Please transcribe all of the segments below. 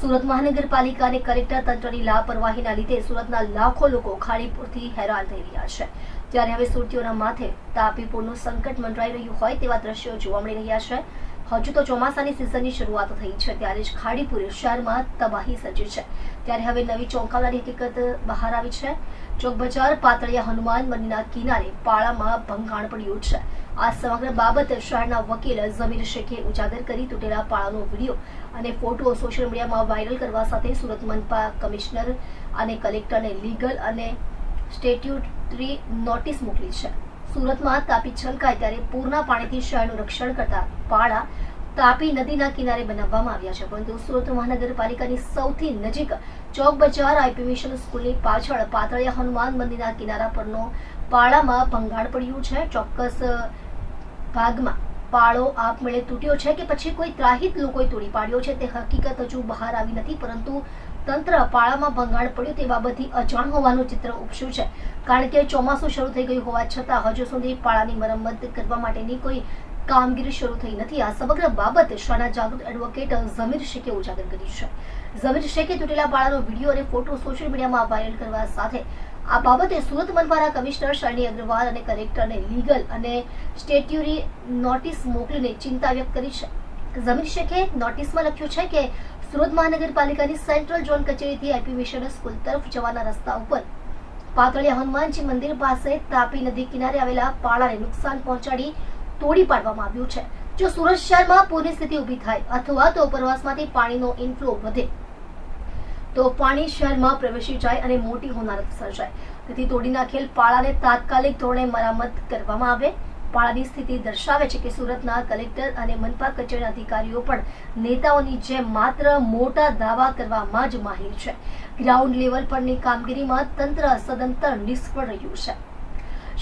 સુરત મહાનગરપાલિકા અને કલેક્ટર તંત્રની લાપરવાહીના લીધે સુરતના લાખો લોકો ખાડીપુરથી હેરાન થઈ રહ્યા છે. ત્યારે હવે સુરતીઓના માથે તાપી પૂરનું સંકટ મંડરાઈ રહ્યું હોય તેવા દ્રશ્યો જોવા મળી રહ્યા છે. હજુ તો ચોમાસાની સિઝનની શરૂઆત થઈ છે, ત્યારે જ ખાડીપુર શહેરમાં તબાહી સર્જી છે. ત્યારે હવે નવી ચોંકાવનારી હકીકત બહાર આવી છે. ચોક બજાર પાતળિયા હનુમાન મંદિરના કિનારે પાળામાં ભંગાણ પડ્યું છે. આ સમગ્ર બાબત શહેરના વકીલ ઝમીર શેખે ઉજાગર કરી તૂટેલા પાળાનો વીડિયો અને ફોટો સોશિયલ મીડિયામાં વાયરલ કરવા સાથે સુરત મનપા કમિશનર અને કલેક્ટરને લીગલ અને સ્ટેટ્યુટરી નોટિસ મોકલી છે. સુરતમાં તાપી છલકાય ત્યારે પૂરના પાણીથી શહેરનું રક્ષણ કરતા પાળા તાપી નદીના કિનારે બનાવવામાં આવ્યા છે. પરંતુ સુરત મહાનગરપાલિકાની સૌથી નજીક ચોક બજાર આઈપી મિશન સ્કૂલની પાછળ પાતળિયા હનુમાન મંદિરના કિનારા પરનો પાળામાં ભંગાણ પડ્યું છે. ચોક્કસ ભાગમાં પાળો આપમેળે તૂટ્યો છે કે પછી કોઈ ત્રાહિત લોકોએ તોડી પાડ્યો છે? તે હકીકત હજુ બહાર આવી નથી, પરંતુ તંત્ર પાળામાં ભંગાણ પડ્યું તે બાબતથી અજાણ હોવાનું ચિત્ર ઉપસ્યું છે. કારણ કે ચોમાસું શરૂ થઈ ગયું હોવા છતાં હજુ સુધી પાળાની મરમ્મત કરવા માટેની કોઈ કામગીરી શરૂ થઈ નથી. આ સમગ્ર બાબત શાના જાગૃત એડવોકેટ ઝમીર શેખે ઉજાગર કરી છે. ઝમીર શેખે તૂટેલા પાળાનો વીડિયો અને ફોટો સોશિયલ મીડિયામાં વાયરલ કરવા સાથે આ બાબતે સુરત મનપાના કમિશનર શરણી અગ્રવાલ અને કલેક્ટરને લીગલ અને સ્ટેટ્યુરી નોટિસ મોકલીને ચિંતા વ્યક્ત કરી છે. ઝમીર શેખે નોટિસમાં લખ્યું છે કે સુરત મહાનગરપાલિકાની સેન્ટ્રલ ઝોન કચેરીથી એપી મિશન સ્કૂલ તરફ જવાના રસ્તા ઉપર પાતળિયા હનુમાનજી મંદિર પાસે તાપી નદી કિનારે આવેલા પાળાને નુકસાન પહોંચાડી તોડી પાડવામાં આવ્યું છે. જો સુરત શહેરમાં પૂરની સ્થિતિ ઊભી થાય અથવા તો ઉપરવાસમાંથી પાણીનો ઇનફ્લો વધે તો પાણી શહેરમાં પ્રવેશી જાય અને મોટી હોનારત સર્જાય. તેથી તોડી નાખેલ પાળાને તાત્કાલિક ધોરણે મરામત કરવામાં આવે. પાળાની સ્થિતિ દર્શાવે છે કે સુરતના કલેક્ટર અને મનપા કચેરીના અધિકારીઓ પણ નેતાઓની જેમ માત્ર મોટા દાવા કરવામાં જ માહિર છે. ગ્રાઉન્ડ લેવલ પરની કામગીરીમાં તંત્ર સદંતર નિષ્ફળ રહ્યું છે.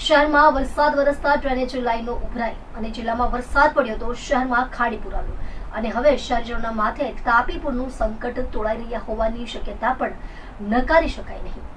શહેરમાં વરસાદ વરસતા ડ્રેનેજ લાઈનો ઉભરાઈ અને જિલ્લામાં વરસાદ પડ્યો તો શહેરમાં ખાડી પુરાવ્યું. અને હવે શહેરજનોના માથે તાપીપુરનું સંકટ તોડાઈ રહ્યા હોવાની શક્યતા પણ નકારી શકાય નહીં.